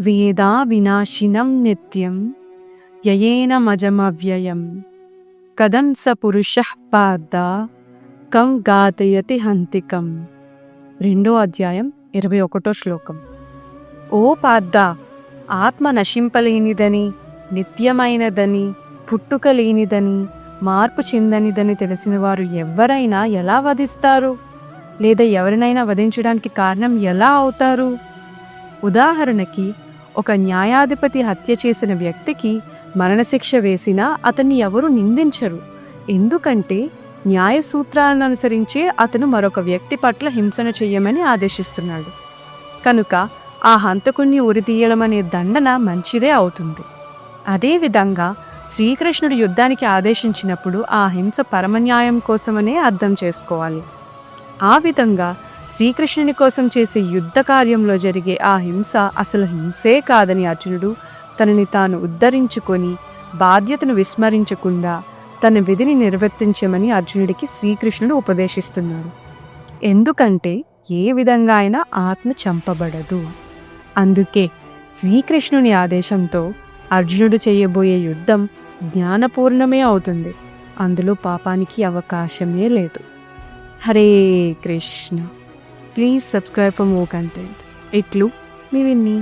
వేదా వినాశినం నిత్యం యయేన మజమవ్యయం. కదం స పురుష పాద కం గాతయతి హంతికం. రెండో అధ్యాయం ఇరవై ఒకటో శ్లోకం. ఓ పాద్ద ఆత్మ నశింపలేనిదని నిత్యమైనదని పుట్టుక లేనిదని మార్పు చెందనిదని తెలిసిన వారు ఎవరైనా ఎలా వధిస్తారు? లేదా ఎవరినైనా వధించడానికి కారణం ఎలా అవుతారు? ఉదాహరణకి ఒక న్యాయాధిపతి హత్య చేసిన వ్యక్తికి మరణశిక్ష వేసినా అతన్ని ఎవరు నిందించరు. ఎందుకంటే న్యాయ సూత్రాలను అనుసరించే అతను మరొక వ్యక్తి పట్ల హింసన చెయ్యమని ఆదేశిస్తున్నాడు. కనుక ఆ హంతకుణ్ణి ఉరితీయడం అనే దండన మంచిదే అవుతుంది. అదేవిధంగా శ్రీకృష్ణుడు యుద్ధానికి ఆదేశించినప్పుడు ఆ హింస పరమన్యాయం కోసమనే అర్థం చేసుకోవాలి. ఆ విధంగా శ్రీకృష్ణుని కోసం చేసే యుద్ధ కార్యంలో జరిగే ఆ హింస అసలు హింసే కాదని అర్జునుడు తనని తాను ఉద్ధరించుకొని బాధ్యతను విస్మరించకుండా తన విధిని నిర్వర్తించమని అర్జునుడికి శ్రీకృష్ణుడు ఉపదేశిస్తున్నాడు. ఎందుకంటే ఏ విధంగా అయినా ఆత్మ చంపబడదు. అందుకే శ్రీకృష్ణుని ఆదేశంతో అర్జునుడు చేయబోయే యుద్ధం జ్ఞానపూర్ణమే అవుతుంది. అందులో పాపానికి అవకాశమే లేదు. Hare Krishna. please subscribe for more content ఇట్లు మీ విన్నీ